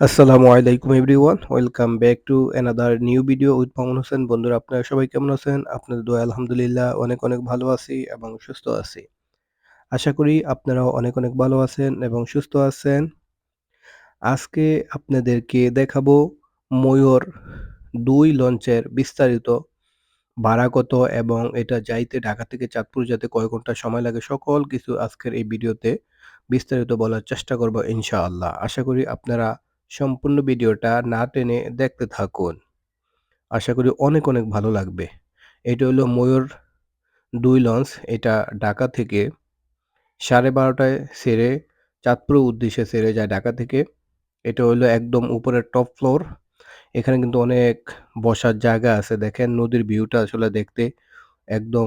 আসসালামু আলাইকুম everyone, welcome back to another new video with Mamun Hossain. বন্ধুরা, আপনারা সবাই কেমন আছেন? আপনাদের দোয়া আলহামদুলিল্লাহ, অনেক অনেক ভালো আছি এবং সুস্থ আছি। আশা করি আপনারাও অনেক অনেক ভালো আছেন এবং সুস্থ আছেন। আজকে আপনাদেরকে দেখাবো ময়ূর দুই লঞ্চের বিস্তারিত ভাড়া কত এবং এটা যাইতে ঢাকা থেকে চাঁদপুর যেতে কয় ঘণ্টা সময় লাগে সকল কিছু আজকের এই ভিডিওতে বিস্তারিত বলার চেষ্টা করব ইনশাআল্লাহ। আশা করি আপনারা সম্পূর্ণ ভিডিওটা না টেনে দেখতে থাকুন। আশা করি অনেক অনেক ভালো লাগবে। এটা হলো ময়ূর দুই লঞ্চ। এটা ঢাকা থেকে সাড়ে বারোটায় সেরে চাঁদপুর উদ্দেশ্যে সেরে যায় ঢাকা থেকে। এটা হলো একদম উপরের টপ ফ্লোর। এখানে কিন্তু অনেক বসার জায়গা আছে। দেখেন নদীর ভিউটা আসলে দেখতে একদম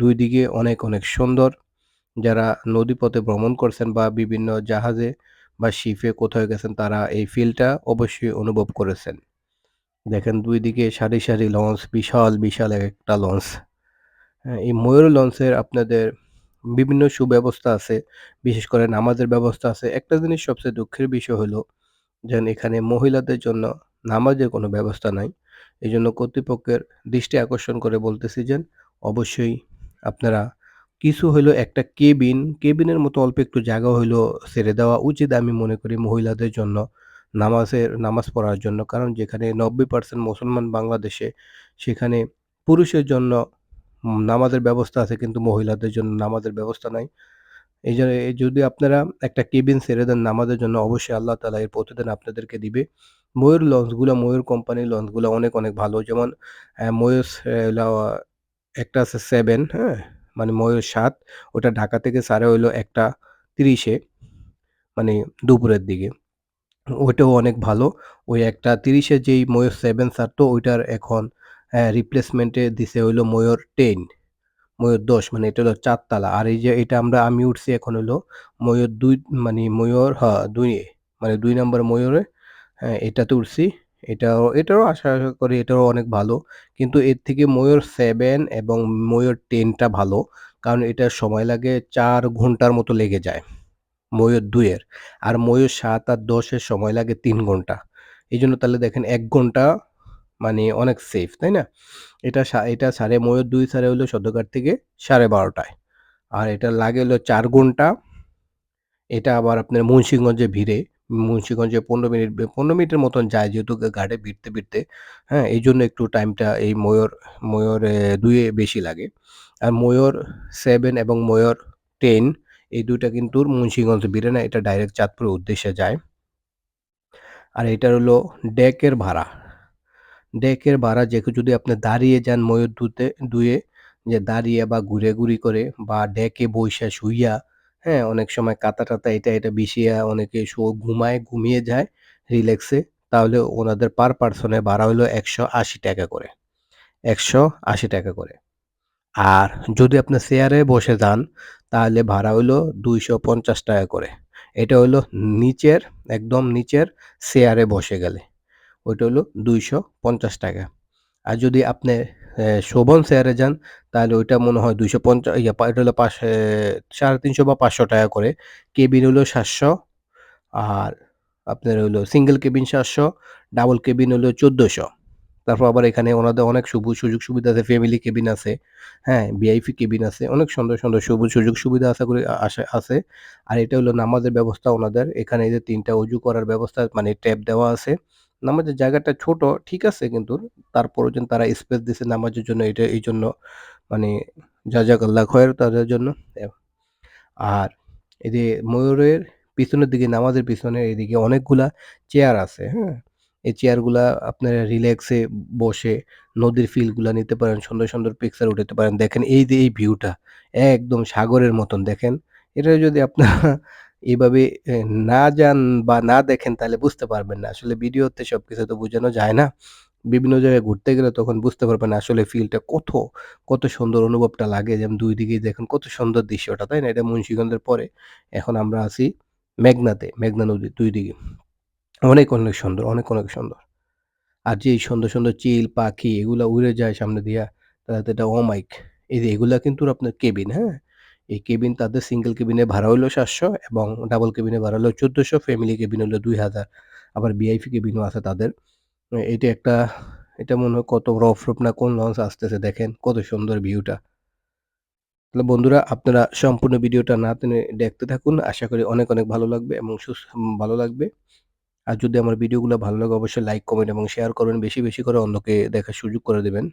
দুই দিকে অনেক অনেক সুন্দর। যারা নদীপথে ভ্রমণ করছেন বা বিভিন্ন জাহাজে বা শিফে কোথায় গেছেন তারা এই ফিলটা অবশ্যই অনুভব করেছেন। দেখেন দুই দিকে সারি সারি লঞ্চ বিশাল বিশাল একটা লঞ্চ। হ্যাঁ, এই ময়ূর লঞ্চের আপনাদের বিভিন্ন সুব্যবস্থা আছে বিশেষ করে নামাজের ব্যবস্থা আছে। একটা জিনিস সবচেয়ে দুঃখের বিষয় হলো যেন এখানে মহিলাদের জন্য নামাজের কোনো ব্যবস্থা নাই। এই জন্য কর্তৃপক্ষের দৃষ্টি আকর্ষণ করে বলতেছি যে অবশ্যই আপনারা কিছু হইল একটা কেবিন। কেবিনের মতো অল্প একটু জায়গা হইল ছেড়ে দেওয়া উচিত আমি মনে করি মহিলাদের জন্য নামাজের, নামাজ পড়ার জন্য। কারণ যেখানে নব্বই পার্সেন্ট মুসলমান বাংলাদেশে, সেখানে পুরুষের জন্য নামাজের ব্যবস্থা আছে কিন্তু মহিলাদের জন্য নামাজের ব্যবস্থা নাই। এই জন্য যদি আপনারা একটা কেবিন ছেড়ে দেন নামাজের জন্য, অবশ্যই আল্লাহ তালা এর প্রতিদিন আপনাদেরকে দিবে। ময়ূর লঞ্চগুলো, ময়ূর কোম্পানির লঞ্চগুলো অনেক অনেক ভালো। যেমন ময়ূর একটা আছে সেভেন হ্যাঁ? মানে ময়ূর সাত, ওটা ঢাকা থেকে সারে হইল একটা তিরিশে মানে দুপুরের দিকে। ওইটাও অনেক ভালো। ওই একটা তিরিশে যেই ময়ূর সেভেন তো ওইটার এখন রিপ্লেসমেন্টে দিছে হইল ময়ূর টেন ময়ূর দশ মানে এটা হলো চারতলা আর এই যে এটা আমরা, আমি উঠছি এখন হলো ময়ূর দুই মানে ময়ূর হ্যাঁ দুই মানে দুই নম্বর ময়ূরে হ্যাঁ এটাতে উঠছি। এটাও, এটারও আশা করি এটাও অনেক ভালো। কিন্তু এর থেকে ময়ূর সেভেন এবং ময়ূর টেনটা ভালো, কারণ এটার সময় লাগে চার ঘণ্টার মতো লেগে যায় ময়ূর দুইয়ের। আর ময়ূর সাত আর দশের সময় লাগে তিন ঘণ্টা। এই জন্য তাহলে দেখেন এক ঘণ্টা মানে অনেক সেফ তাই না? এটা এটা সাড়ে, ময়ূর দুই সাড়ে হলো সদ্যঘাট থেকে সাড়ে বারোটায়। আর এটা লাগে হলো চার ঘণ্টা। এটা আবার আপনার মুন্সিগঞ্জে ভিড়ে। মুন্সিগঞ্জে পনেরো মিনিট, পনেরো মিনিটের মতন যায় যেহেতু ঘাটে ভিড়তে ভিড়তে। হ্যাঁ এই জন্য একটু টাইমটা এই ময়ূর ময়ূর দুয়ে বেশি লাগে। আর ময়ূর সেভেন এবং ময়ূর টেন এই দুইটা কিন্তু মুন্সিগঞ্জ ভিড়ে না এটা ডাইরেক্ট চাঁদপুরের উদ্দেশ্যে যায়। আর এটা হলো ডেকের ভাড়া। ডেকের ভাড়া যে যদি আপনি দাঁড়িয়ে যান ময়ূর দুতে দুয়ে যে দাঁড়িয়ে বা ঘুরে ঘুরি করে বা ডেকে বইসা শুইয়া হ্যাঁ অনেক সময় কাতা টাতা এটা এটা বিছিয়া অনেকে শো, ঘুমায়, ঘুমিয়ে যায় রিল্যাক্সে তাহলে ওনাদের পার পার্সনে ভাড়া হলো একশো আশি টাকা করে। একশো আশি টাকা করে। আর যদি আপনি চেয়ারে বসে যান, তাহলে ভাড়া হলো দুইশো পঞ্চাশ টাকা করে। এটা হলো নিচের, একদম নিচের চেয়ারে বসে গেলে। ওইটা হলো দুইশো পঞ্চাশ টাকা। আর যদি আপনি শোভন শেয়ারে যান, তাহলে ওইটা মনে হয় দুইশো পঞ্চাশ এটা হলো পাঁচ সাড়ে তিনশো বা পাঁচশো টাকা করে। কেবিন হলো সাতশো, আর আপনার হলো সিঙ্গেল কেবিন সাতশো ডাবল কেবিন হলো চোদ্দোশো। তারপর আবার এখানে ওনাদের অনেক সুযোগ সুযোগ সুবিধা আছে ফ্যামিলি কেবিন আছে হ্যাঁ ভিআইপি কেবিন আছে, অনেক সুন্দর সুন্দর সবুজ সুযোগ সুবিধা আশা করি আছে। আর এটা হলো নামাজের ব্যবস্থা ওনাদের, এখানে যে তিনটা উজু করার ব্যবস্থা মানে ট্যাপ দেওয়া আছে। নামাজের জায়গাটা ছোট, ঠিক আছে, কিন্তু তারপরও যেন তারা স্পেস দিছে নামাজের জন্য, এটা এই জন্য মানে যা যাক আল্লাহ খয়ের তাদের জন্য। আর এই যে ময়ূরের পিছনের দিকে, নামাজের পিছনে এদিকে অনেকগুলা চেয়ার আছে হ্যাঁ? এই চেয়ারগুলা আপনারা রিল্যাক্সে বসে নদীর ফিলগুলা নিতে পারেন, সুন্দর সুন্দর পিকচার উঠাতে পারেন। দেখেন এই যে এই ভিউটা একদম সাগরের মতন, দেখেন? এটা যদি আপনারা এভাবে না যান বা না দেখেন তাহলে বুঝতে পারবেন না। আসলে ভিডিওতে সব কিছু তো বোঝানো যায় না। বিভিন্ন জায়গায় ঘুরতে গেলে তখন বুঝতে পারবেন আসলে ফিলটা কত কত সুন্দর অনুভবটা লাগে। যেমন দুই দিকেই দেখেন কত সুন্দর দৃশ্যটা, তাই না? এটা মুন্সিগঞ্জের পরে। এখন আমরা আছি মেঘনাতে, মেঘনা নদীর দুই দিকে। অনেক অনেক সুন্দর, অনেক অনেক সুন্দর। আর যে সুন্দর সুন্দর চিল, পাখি, এগুলা উড়ে যায় সামনে দিয়া তাহলে এটা অমাইক এই যে এগুলা কিন্তু আপনার কেবিন হ্যাঁ? এই কেবিন তাদের সিঙ্গেল কেবিনে ভাড়া হলো সাতশো এবং ডাবল কেবিনে ভাড়া হলো চোদ্দোশো ফ্যামিলি কেবিন হলো দুই হাজার আবার ভিআইপি কেবিনও আছে তাদের। এটা একটা এটা মনে হয় কত রফ, রফ না কোন লঞ্চ আসতেছে দেখেন কত সুন্দর ভিউটা। তাহলে বন্ধুরা আপনারা সম্পূর্ণ ভিডিওটা না টেনে দেখতে থাকুন। আশা করি অনেক, অনেক ভালো লাগবে এবং সুস উম ভালো লাগবে। আর যদি আমার ভিডিওগুলো ভালো লাগে অবশ্যই লাইক, কমেন্ট এবং শেয়ার করবেন। বেশি, বেশি করে অন্যকে দেখার সুযোগ করে দিবেন।